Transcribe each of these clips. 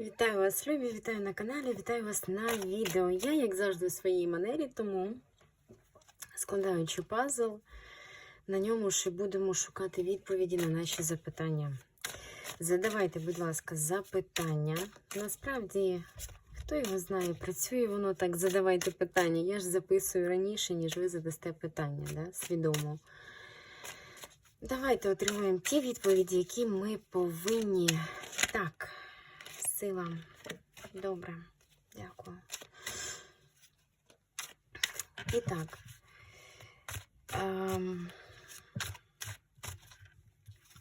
Вітаю вас, любі, вітаю на каналі, вітаю вас на відео. Я, як завжди, у своїй манері, тому складаючи пазл, на ньому ще будемо шукати відповіді на наші запитання. Задавайте, будь ласка, запитання. Насправді, хто його знає, працює воно так, задавайте питання. Я ж записую раніше, ніж ви задасте питання, да? свідомо. Давайте отримаємо ті відповіді, які ми повинні. Так. Сила. Добре, дякую. І так. Ем...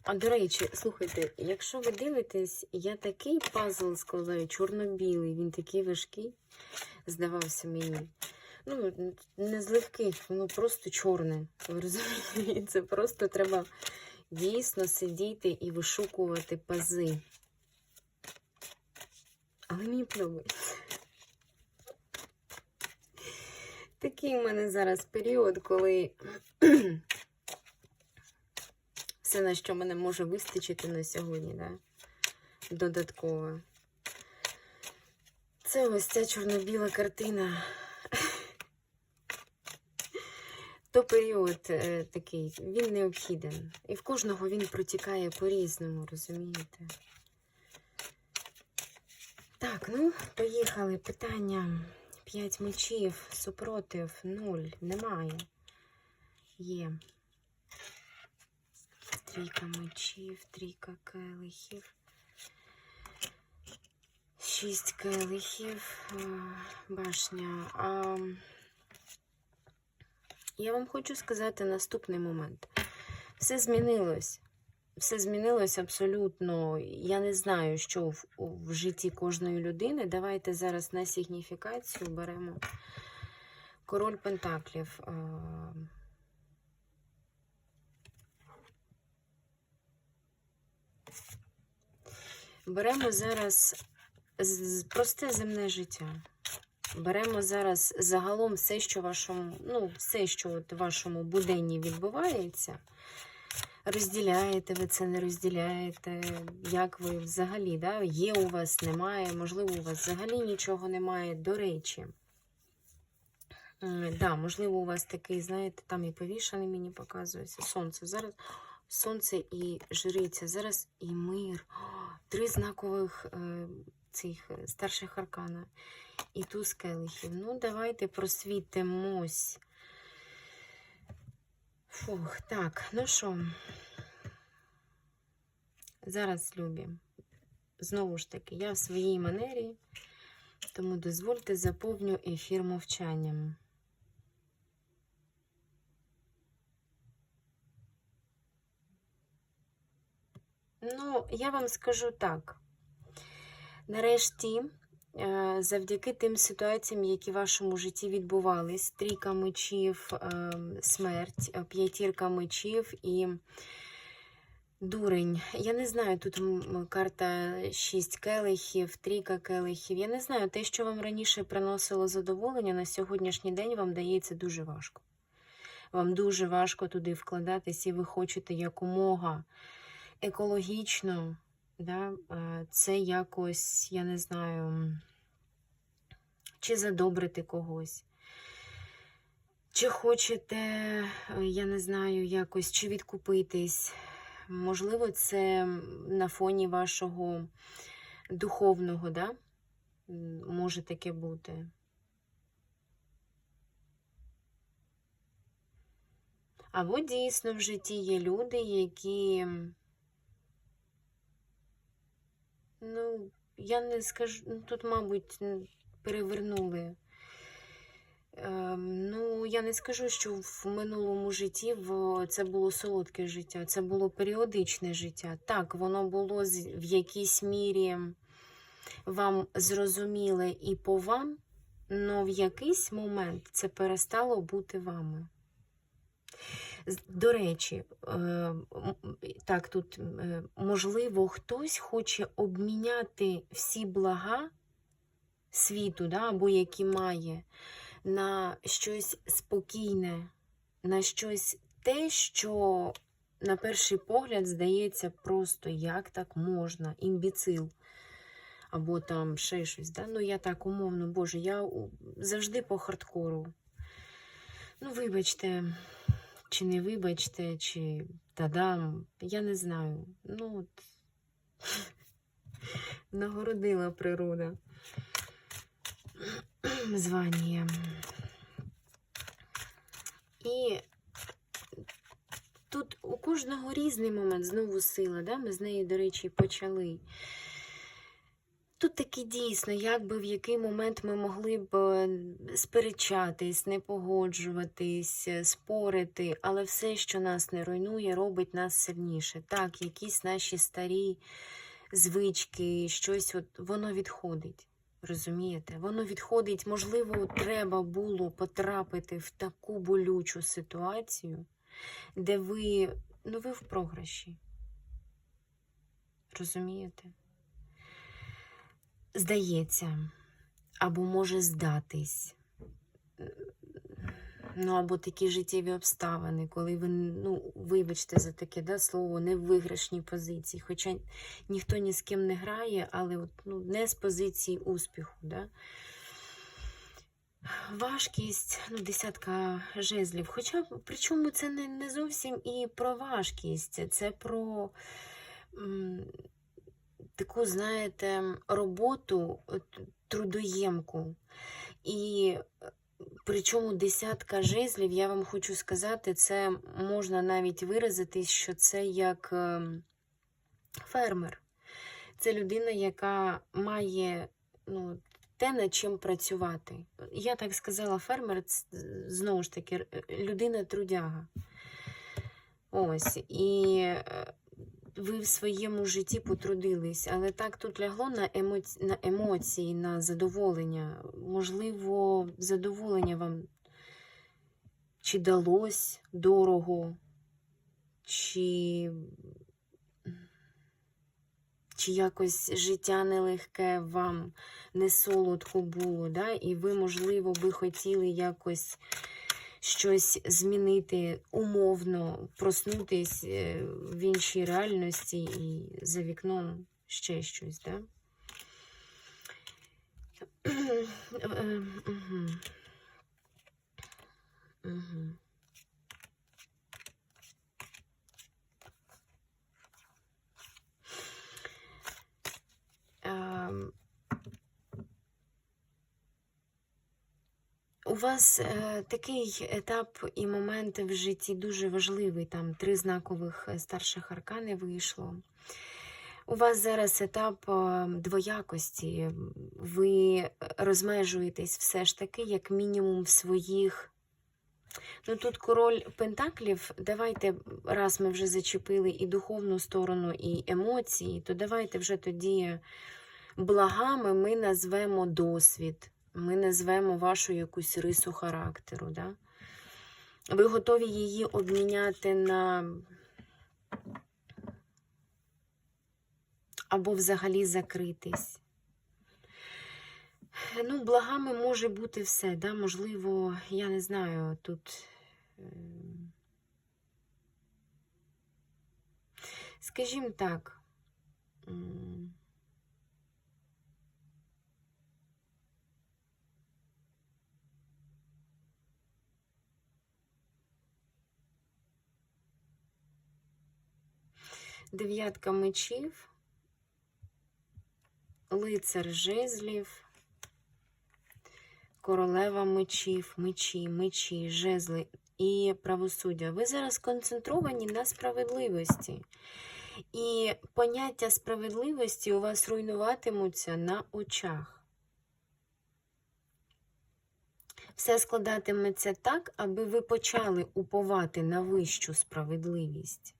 А до речі, слухайте, якщо ви дивитесь, я такий пазл складаю, чорно-білий, він такий важкий, здавався мені. Ну, не з легких, воно просто чорне. Ви розумієте? Це просто треба дійсно сидіти і вишукувати пази. Але мені. Такий в мене зараз період, коли все, на що мене може вистачити на сьогодні, да? додатково. Це ось ця чорно-біла картина. То період е, такий, він необхіден. І в кожного він протікає по-різному, розумієте? Так, ну, поїхали. Питання. П'ять мечів, супротив, нуль. Немає. Є. Трійка мечів, трійка келихів. Шість келихів. е, Башня. А, я вам хочу сказати наступний момент. Все змінилось. Все змінилось абсолютно. Я не знаю, що в, в житті кожної людини. Давайте зараз на сигніфікацію беремо король Пентаклів. Беремо зараз просте земне життя. Беремо зараз загалом все, що вашому, ну, все, що от в вашому буденні відбувається. Розділяєте ви це, не розділяєте, як ви взагалі, да? є у вас, немає, можливо, у вас взагалі нічого немає. До речі, да, можливо, у вас такий, знаєте, там і повішаний мені показується. Сонце. Зараз сонце і жриця, зараз і мир. Три знакових е, цих е, старших аркана. І туз келихів. Ну, давайте просвітимось. Фух, так, ну що, зараз любі. Знову ж таки, я в своїй манері, тому дозвольте заповню ефір мовчанням. Ну, я вам скажу так. Нарешті, завдяки тим ситуаціям, які в вашому житті відбувались, трійка мечів, е, смерть, е, п'ятірка мечів і дурень. Я не знаю, тут карта 6 келихів, трійка келихів. Я не знаю, те, що вам раніше приносило задоволення, на сьогоднішній день вам дається дуже важко. Вам дуже важко туди вкладатись, і ви хочете якомога екологічно, да, е, це якось, я не знаю, чи задобрити когось. Чи хочете, е, я не знаю, якось чи відкупитись. Можливо, це на фоні вашого духовного, да? може таке бути. Або дійсно в житті є люди, які Ну, я не скажу, ну, тут, мабуть, перевернули. Ем, ну, я не скажу, що в минулому житті це було солодке життя, це було періодичне життя. Так, воно було в якійсь мірі вам зрозуміле і по вам, але в якийсь момент це перестало бути вами. До речі, е, так, тут, е, можливо, хтось хоче обміняти всі блага світу, да, або які має, на щось спокійне, на щось те, що на перший погляд здається просто, як так можна, імбіцил. або там ще щось. Да? Ну, я так умовно, Боже, я завжди по хардкору. Ну, вибачте, чи не вибачте, чи та-дам, я не знаю. Ну, от... нагородила природа званням. І тут у кожного різний момент, знову сила, да? ми з нею, до речі, почали. Тут таки дійсно, як би в який момент ми могли б е, сперечатись, не погоджуватись, е, спорити, але все, що нас не руйнує, робить нас сильніше. Так, якісь наші старі звички, щось от, воно відходить. Розумієте? Воно відходить, можливо, треба було потрапити в таку болючу ситуацію, де ви, ну, ви в програші. Розумієте? Здається, або може здатись. Ну, або такі життєві обставини, коли ви, ну, вибачте за таке да, слово, не в виграшній позиції. Хоча ніхто ні з ким не грає, але от, ну, не з позиції успіху. Да? Важкість, ну, десятка жезлів. Хоча, причому це не, не зовсім і про важкість, це про м, таку, знаєте, роботу трудоємку. І причому десятка жезлів, я вам хочу сказати, це можна навіть виразитись, що це як ем, фермер. Це людина, яка має ну, те, над чим працювати. Я так сказала, фермер знову ж таки людина трудяга. Ось. І е, ви в своєму житті потрудились, але так тут лягло на, емоці... на емоції, на задоволення. Можливо, задоволення вам чи далось дорого, чи, чи якось життя нелегке вам не солодко було, да? і ви, можливо, би хотіли якось щось змінити умовно, проснутись е, в іншій реальності і за вікном ще щось, да? Угу. мгм. Вас е, такий етап і момент в житті дуже важливий. Там три знакових е, старших аркани вийшло. У вас зараз етап е, двоякості. Ви розмежуєтесь все ж таки, як мінімум, в своїх. Ну тут король Пентаклів. Давайте, раз ми вже зачепили і духовну сторону, і емоції, то давайте вже тоді благами ми назвемо досвід. Ми назвемо вашу якусь рису характеру. Да? Ви готові її обміняти на або взагалі закритись. Ну, благами може бути все, да? можливо, я не знаю, тут. ем, Скажімо так. Дев'ятка мечів, лицар жезлів, королева мечів, мечі, мечі, жезли і правосуддя. Ви зараз концентровані на справедливості. І поняття справедливості у вас руйнуватимуться на очах. Все складатиметься так, аби ви почали уповати на вищу справедливість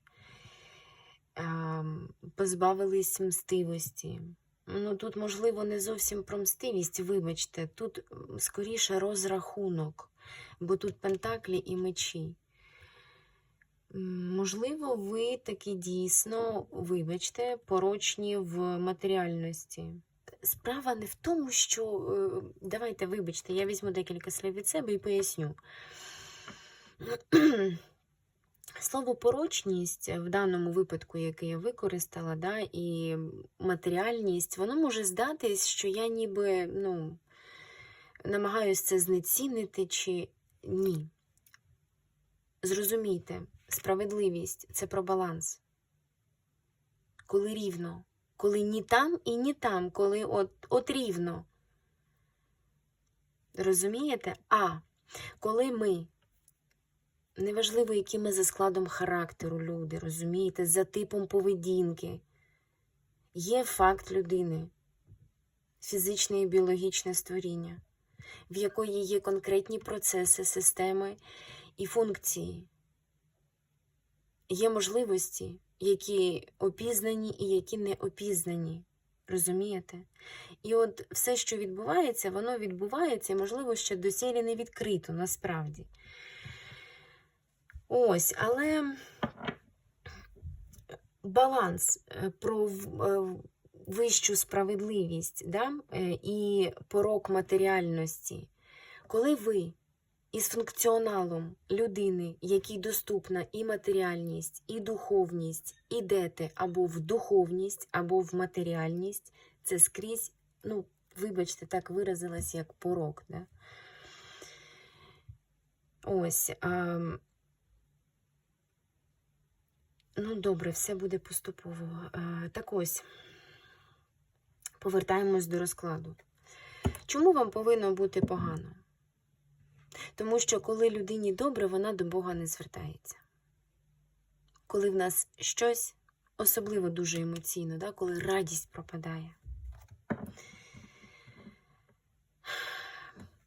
позбавились мстивості. Ну, тут, можливо, не зовсім про мстивість, вибачте, тут скоріше розрахунок, бо тут пентаклі і мечі. Можливо, ви таки дійсно, вибачте, порочні в матеріальності. Справа не в тому, що. е, Давайте, вибачте, я візьму декілька слів від себе і поясню. Слово порочність в даному випадку, який я використала, да, і матеріальність, воно може здатись, що я ніби ну, намагаюся це знецінити чи ні. Зрозумійте, справедливість це про баланс. Коли рівно, коли ні там і ні там, коли от, от рівно. Розумієте? А коли ми Неважливо, які ми за складом характеру люди, розумієте, за типом поведінки. Є факт людини, фізичне і біологічне створіння, в якої є конкретні процеси, системи і функції. Є можливості, які опізнані і які не опізнані. Розумієте? І от все, що відбувається, воно відбувається, можливо, ще доселі не відкрито насправді. Ось, але баланс е, про е, вищу справедливість да? е, і порок матеріальності. Коли ви із функціоналом людини, якій доступна і матеріальність, і духовність, ідете або в духовність, або в матеріальність, це скрізь, ну, вибачте, так виразилась, як порок. Да? Ось. А, Ну, добре, все буде поступово. Е, Так ось, повертаємось до розкладу. Чому вам повинно бути погано? Тому що коли людині добре, вона до Бога не звертається. Коли в нас щось, особливо дуже емоційно, да? коли радість пропадає.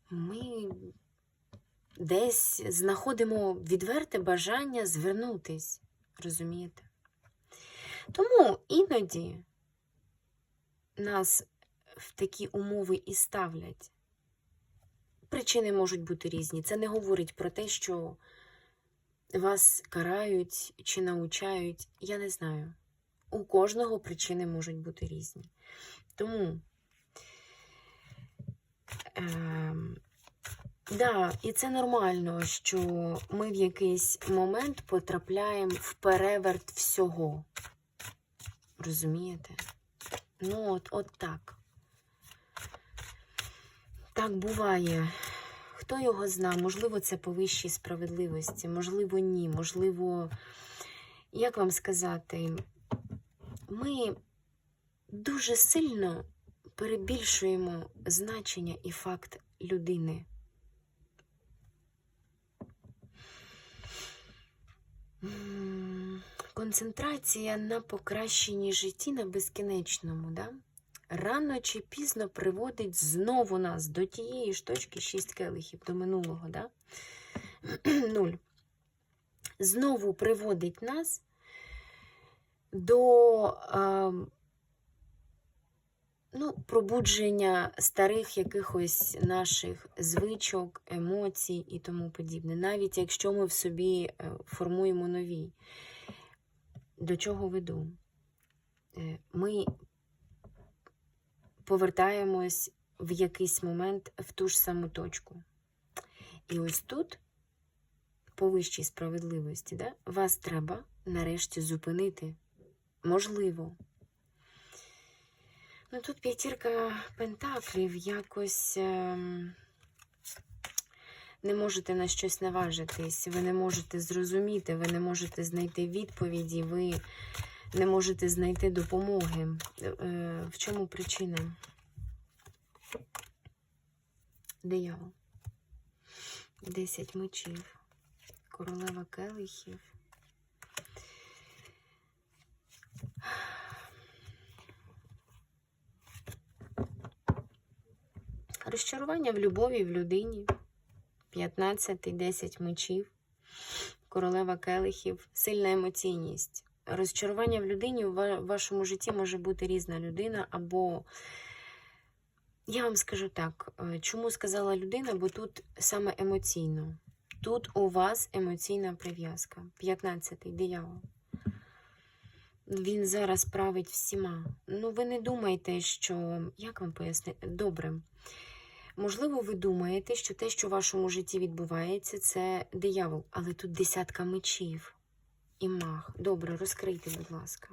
Ми десь знаходимо відверте бажання звернутись. Розумієте? Тому іноді нас в такі умови і ставлять. Причини можуть бути різні. Це не говорить про те, що вас карають чи научають. Я не знаю. У кожного причини можуть бути різні. Тому. Ем, Да, і це нормально, що ми в якийсь момент потрапляємо в переверт всього. Розумієте? Ну, от, от так. Так буває. Хто його зна? Можливо, це по вищій справедливості, можливо, ні. Можливо, як вам сказати, ми дуже сильно перебільшуємо значення і факт людини. Концентрація на покращенні житті на безкінечному, да? рано чи пізно приводить знову нас до тієї ж точки 6 келихів, до минулого. Да? Нуль. Знову приводить нас до а, ну, пробудження старих якихось наших звичок, емоцій і тому подібне. Навіть якщо ми в собі е, формуємо нові. До чого веду? Е, Ми повертаємось в якийсь момент в ту ж саму точку. І ось тут, по вищій справедливості, да, вас треба нарешті зупинити. Можливо. Ну тут п'ятірка пентаклів якось ем, не можете на щось наважитись, ви не можете зрозуміти, ви не можете знайти відповіді, ви не можете знайти допомоги. Е, в чому причина? Диявол. Десять мечів. Королева келихів. Розчарування в любові в людині. 15, 10 мечів, королева келихів, сильна емоційність. Розчарування в людині в вашому житті може бути різна людина, або я вам скажу так, е, чому сказала людина, бо тут саме емоційно. Тут у вас емоційна прив'язка. 15-й диявол. Він зараз править всіма. Ну, ви не думайте, що. Як вам пояснити? Добре. Можливо, ви думаєте, що те, що в вашому житті відбувається, це диявол, але тут десятка мечів. і мах. Добре, розкрийте, будь ласка.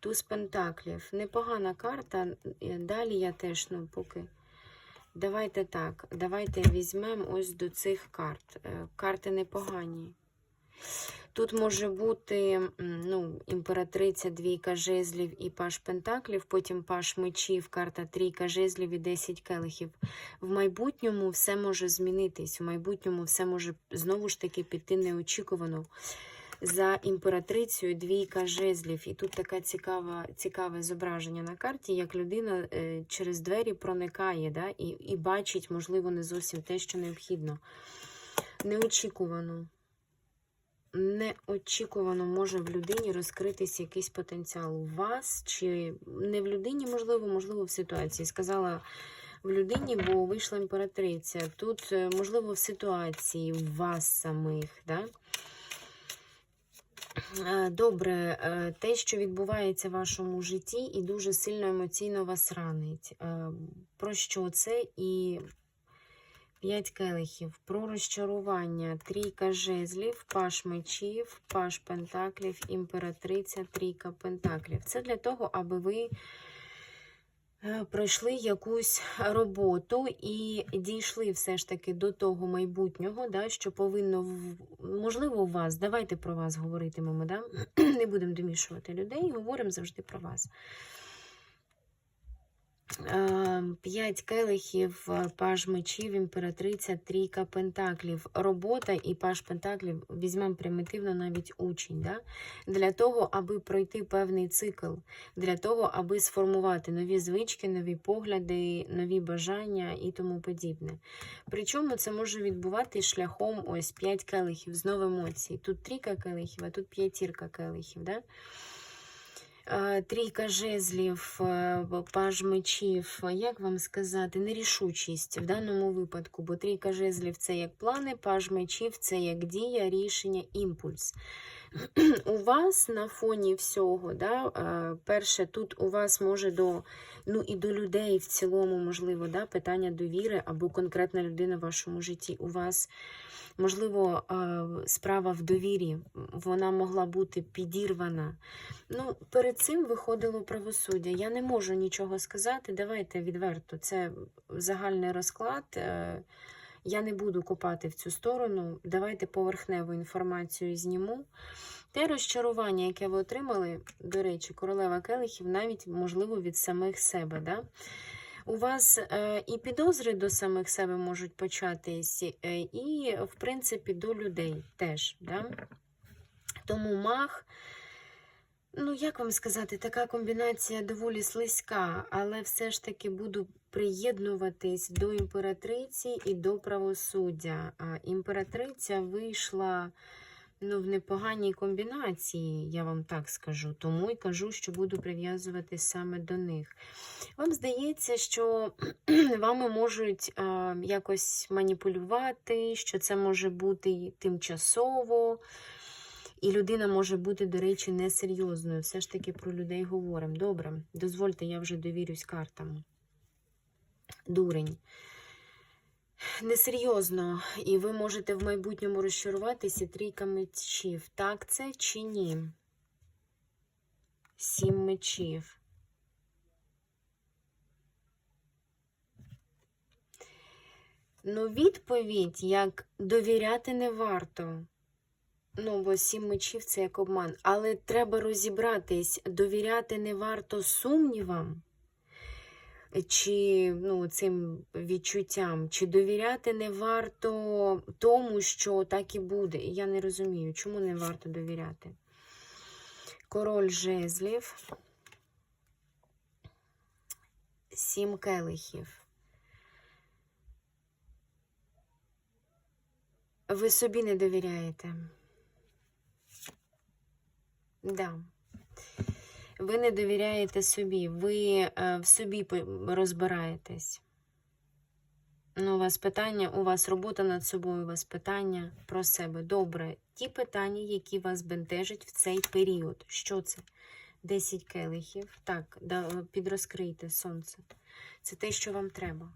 Туз Пентаклів. Непогана карта. Е, Далі я теж, ну, поки. Давайте так. Давайте візьмемо ось до цих карт. Е, Карти непогані. Тут може бути ну, імператриця, двійка жезлів і паш пентаклів, потім паш мечів, карта трійка жезлів і 10 келихів. В майбутньому все може змінитись, в майбутньому все може знову ж таки піти неочікувано. За імператрицею двійка жезлів. І тут таке цікаве, цікаве зображення на карті, як людина е, через двері проникає да, і, і бачить, можливо, не зовсім те, що необхідно. Неочікувано неочікувано може в людині розкритись якийсь потенціал у вас, чи не в людині, можливо, можливо, в ситуації. Сказала в людині, бо вийшла імператриця. Тут, е, можливо, в ситуації у вас самих. Да? Е, Добре, е, те, що відбувається в вашому житті, і дуже сильно емоційно вас ранить. Про що це? І П'ять келихів. Про розчарування. Трійка жезлів, паш мечів, паш пентаклів, імператриця, трійка пентаклів. Це для того, аби ви е, пройшли якусь роботу і дійшли все ж таки до того майбутнього, да, що повинно, можливо, у вас. Давайте про вас говоритимемо. Да? Не будемо домішувати людей, говоримо завжди про вас. Е, П'ять келихів, е, паж мечів, імператриця, трійка пентаклів. Робота і паж пентаклів візьмемо примітивно навіть учень. Да? Для того, аби пройти певний цикл, для того, аби сформувати нові звички, нові погляди, нові бажання і тому подібне. Причому це може відбуватися шляхом ось п'ять келихів, знову емоцій. Тут трійка келихів, а тут п'ятірка келихів. Да? Е, Трійка жезлів, е, паж мечів, як вам сказати, нерішучість в даному випадку, бо трійка жезлів це як плани, паж мечів це як дія, рішення, імпульс. У вас на фоні всього, да, е, перше, тут у вас може до, ну і до людей в цілому, можливо, да, питання довіри або конкретна людина в вашому житті. У вас Можливо, е, справа в довірі, вона могла бути підірвана. Ну, перед цим виходило правосуддя. Я не можу нічого сказати. Давайте відверто. Це загальний розклад. Я не буду копати в цю сторону. Давайте поверхневу інформацію зніму. Те розчарування, яке ви отримали, до речі, королева келихів, навіть можливо від самих себе. Да? У вас е, і підозри до самих себе можуть початись, е, і, в принципі, до людей теж. Да? Тому мах, ну, як вам сказати, така комбінація доволі слизька, але все ж таки буду приєднуватись до імператриці і до правосуддя. А імператриця вийшла ну, в непоганій комбінації, я вам так скажу. Тому і кажу, що буду прив'язувати саме до них. Вам здається, що вами можуть е, якось маніпулювати, що це може бути тимчасово, і людина може бути, до речі, несерйозною. Все ж таки про людей говоримо. Добре, дозвольте, я вже довірюсь картам. Дурень. Несерйозно, і ви можете в майбутньому розчаруватися трійка мечів. Так це чи ні? Сім мечів. Ну, відповідь, як довіряти не варто. Ну, бо сім мечів це як обман. Але треба розібратись, довіряти не варто сумнівам, чи ну, цим відчуттям, чи довіряти не варто тому, що так і буде. Я не розумію, чому не варто довіряти. Король жезлів, сім келихів. Ви собі не довіряєте. Да. Ви не довіряєте собі, ви е, в собі розбираєтесь. Ну, у вас питання, у вас робота над собою, у вас питання про себе. Добре. Ті питання, які вас бентежать в цей період. Що це? 10 келихів. Так, підрозкрийте сонце. Це те, що вам треба.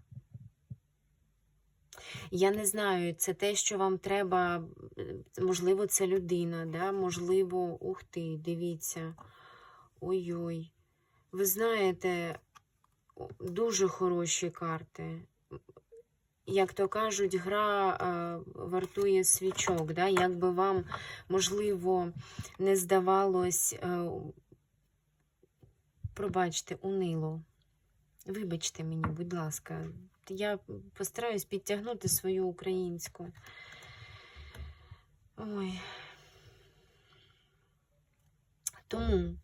Я не знаю, це те, що вам треба, можливо, це людина, да? можливо, ух ти, дивіться. Ой-ой. Ви знаєте, дуже хороші карти. Як то кажуть, гра е, вартує свічок. Да? Як би вам, можливо, не здавалось, е, пробачте, унило. Вибачте мені, будь ласка, я постараюсь підтягнути свою українську. Ой. Тому,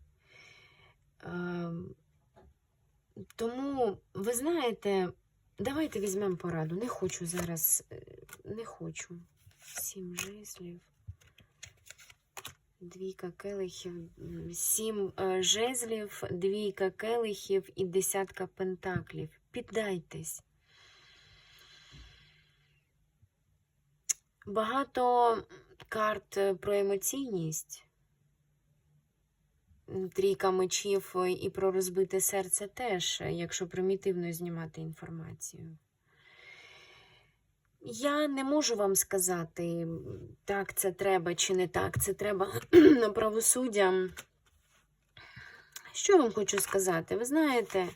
е, тому, ви знаєте, давайте візьмемо пораду. Не хочу зараз, е, не хочу. Сім жезлів. Двійка келихів, сім е, жезлів, двійка келихів і десятка пентаклів. Піддайтесь. Багато карт е, про емоційність. Трійка мечів е, і про розбите серце теж, е, якщо примітивно знімати інформацію. Я не можу вам сказати, так це треба чи не так це треба на правосуддя. Що вам хочу сказати? Ви знаєте,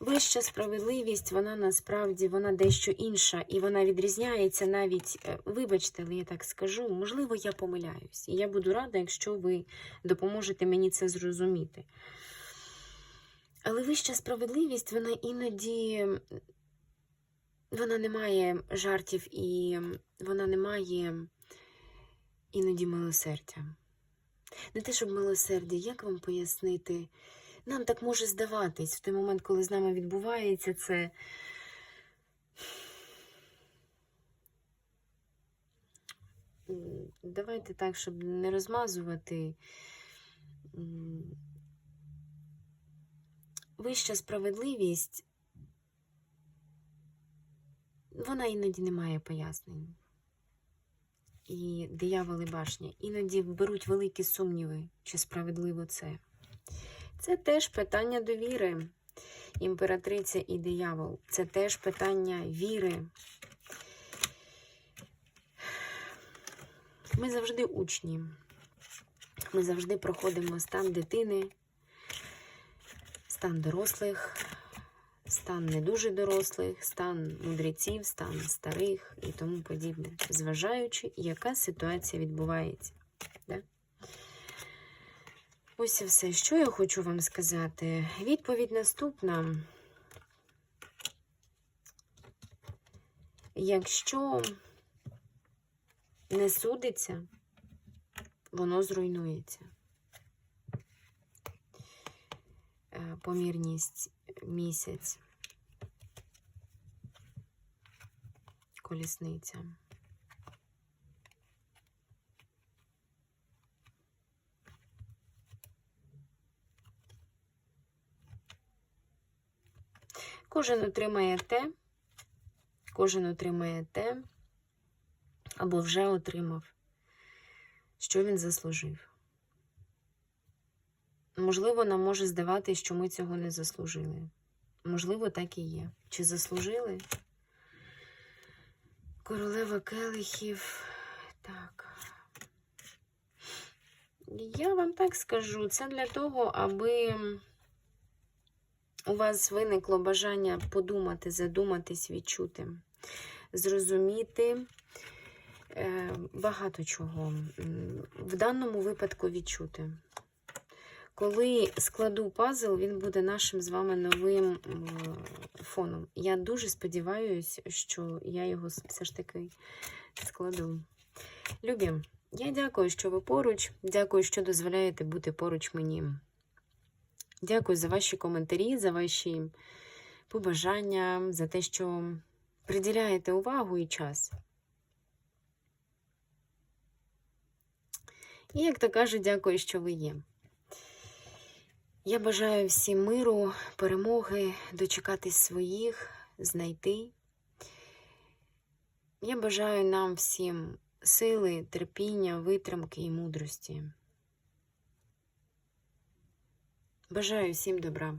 вища справедливість, вона насправді вона дещо інша, і вона відрізняється навіть, е, вибачте, але я так скажу, можливо, я помиляюсь. І я буду рада, якщо ви допоможете мені це зрозуміти. Але вища справедливість, вона іноді вона не має жартів і вона не має іноді милосердя. Не те, щоб милосердя, як вам пояснити? Нам так може здаватись в той момент, коли з нами відбувається це. Давайте так, щоб не розмазувати. Вища справедливість, вона іноді не має пояснень. І дияволи башня іноді беруть великі сумніви, чи справедливо це. Це теж питання довіри. Імператриця і диявол. Це теж питання віри. Ми завжди учні. Ми завжди проходимо стан дитини, стан дорослих, стан не дуже дорослих, стан мудреців, стан старих і тому подібне, зважаючи, яка ситуація відбувається. Да? Ось і все, що я хочу вам сказати. Відповідь наступна. Якщо не судиться, воно зруйнується. Е, Помірність місяць. Колісниця. Кожен отримає те, кожен отримає те, або вже отримав, що він заслужив. Можливо, нам може здаватись, що ми цього не заслужили. Можливо, так і є. Чи заслужили? Королева келихів. Так. Я вам так скажу, це для того, аби у вас виникло бажання подумати, задуматись, відчути, зрозуміти е, багато чого. В даному випадку відчути. Коли складу пазл, він буде нашим з вами новим фоном. Я дуже сподіваюся, що я його все ж таки складу. Любі, я дякую, що ви поруч. Дякую, що дозволяєте бути поруч мені. Дякую за ваші коментарі, за ваші побажання, за те, що приділяєте увагу і час. І, як то кажуть, дякую, що ви є. Я бажаю всім миру, перемоги, дочекатись своїх, знайти. Я бажаю нам всім сили, терпіння, витримки і мудрості. Бажаю всім добра.